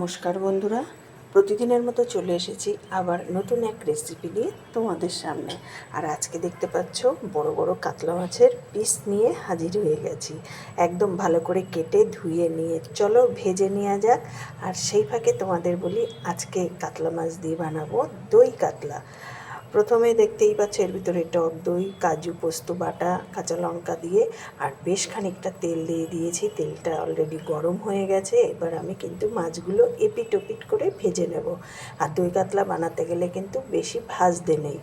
নমস্কার বন্ধুরা, প্রতিদিনের মতো চলে এসেছি আবার নতুন এক রেসিপি নিয়ে তোমাদের সামনে। আর আজকে দেখতে পাচ্ছ, বড় বড় কাতলা মাছের পিস নিয়ে হাজির হয়ে গেছি। একদম ভালো করে কেটে ধুয়ে নিয়ে চলো ভেজে নেওয়া যাক। আর সেই ফাঁকে তোমাদের বলি, আজকে কাতলা মাছ দিয়ে বানাবো দই কাতলা। প্রথমে দেখতেই পাচ্ছ এর ভিতরে টক দই, কাজু পোস্ত, বাটা, কাঁচা লঙ্কা দিয়ে আর বেশ খানিকটা তেল দিয়ে দিয়েছি। তেলটা অলরেডি গরম হয়ে গেছে। এবার আমি কিন্তু মাছগুলো এপিট ওপিট করে ভেজে নেব। আর দই কাতলা বানাতে গেলে কিন্তু বেশি ভাজতে নেই।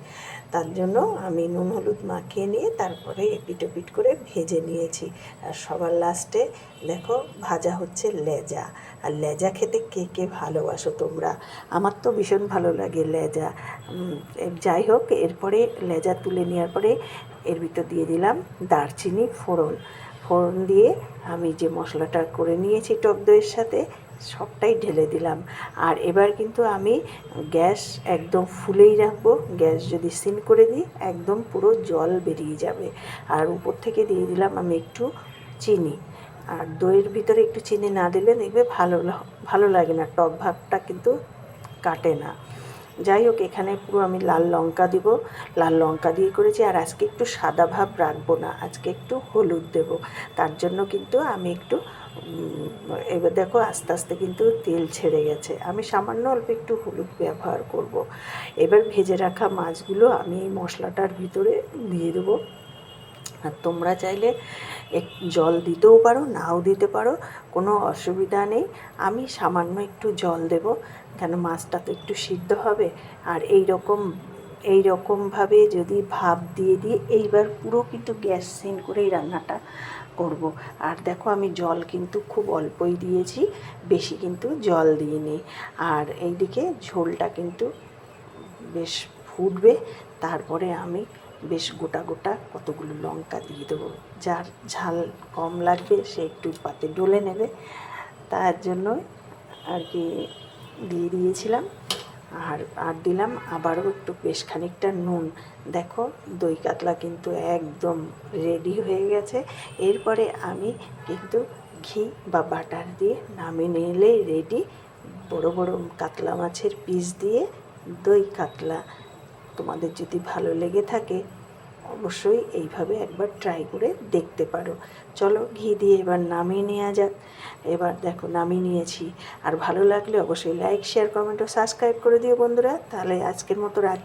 তার জন্য আমি নুন, হলুদ মাখিয়ে নিয়ে তারপরে এপিট ওপিট করে ভেজে নিয়েছি। আর সবার লাস্টে দেখো ভাজা হচ্ছে লেজা। আর লেজা খেতে কে কে ভালোবাসো তোমরা? আমার তো ভীষণ ভালো লাগে লেজা। যাই হোক এরপরে লেজা তুলে নেওয়ার পরে এর ভিতর দিয়ে দিলাম দারচিনি, ফোড়ন। ফোড়ন দিয়ে আমি যে মশলাটা করে নিয়েছি টক দইয়ের সাথে, সবটাই ঢেলে দিলাম। আর এবার কিন্তু আমি গ্যাস একদম ফুলেই রাখব। গ্যাস যদি সিন করে দিই, একদম পুরো জল বেরিয়ে যাবে। আর উপর থেকে দিয়ে দিলাম আমি একটু চিনি। আর দইয়ের ভিতরে একটু চিনি না দিলে দেখবে ভালো ভালো লাগে না, টক ভাবটা কিন্তু কাটে না। যাই হোক, এখানে পুরো আমি লাল লঙ্কা দিব। লাল লঙ্কা দিয়ে করেছি, আর আজকে একটু সাদা ভাব রাখব না, আজকে একটু হলুদ দেব। তার জন্য কিন্তু আমি একটু এবার দেখো আস্তে আস্তে কিন্তু তেল ছেড়ে গেছে। আমি সামান্য অল্প একটু হলুদ ব্যবহার করব। এবার ভেজে রাখা মাছগুলো আমি এই মশলাটার ভিতরে দিয়ে দেবো। আর তোমরা চাইলে এক জল দিতেও পারো, নাও দিতে পারো, কোনো অসুবিধা নেই। আমি সামান্য একটু জল দেব, কেন মাছটা তো একটু সিদ্ধ হবে। আর এই রকম এই রকমভাবে যদি ভাপ দিয়ে দিয়ে এইবার পুরো কিন্তু গ্যাস সিন করেই রান্নাটা করব। আর দেখো আমি জল কিন্তু খুব অল্পই দিয়েছি, বেশি কিন্তু জল দিইনি। আর এইদিকে ঝোলটা কিন্তু বেশ ফুটবে, তারপরে আমি বেশ গোটা গোটা কতগুলো লঙ্কা দিয়ে দেবো। যার ঝাল কম লাগবে, সে একটু পাতে ডলে নেবে। তার জন্য আর কি দিয়ে দিয়েছিলাম। আর আর দিলাম আবারও একটু বেশ খানিকটা নুন। দেখো, দই কাতলা কিন্তু একদম রেডি হয়ে গেছে। এরপরে আমি কিন্তু ঘি বা বাটার দিয়ে নামিয়ে নিলেই রেডি বড় বড় কাতলা মাছের পিস দিয়ে দই কাতলা। তোমাদের যদি ভালো লেগে থাকে, অবশ্যই এইভাবে একবার ট্রাই করে দেখতে পারো। চলো ঘি দিয়ে এবার নামিয়ে নেওয়া যাক। এবার দেখো নামিয়ে নিয়েছি। আর ভালো লাগলে অবশ্যই লাইক শেয়ার কমেন্ট ও সাবস্ক্রাইব করে দিও বন্ধুরা। তাহলে আজকের মতো রাখ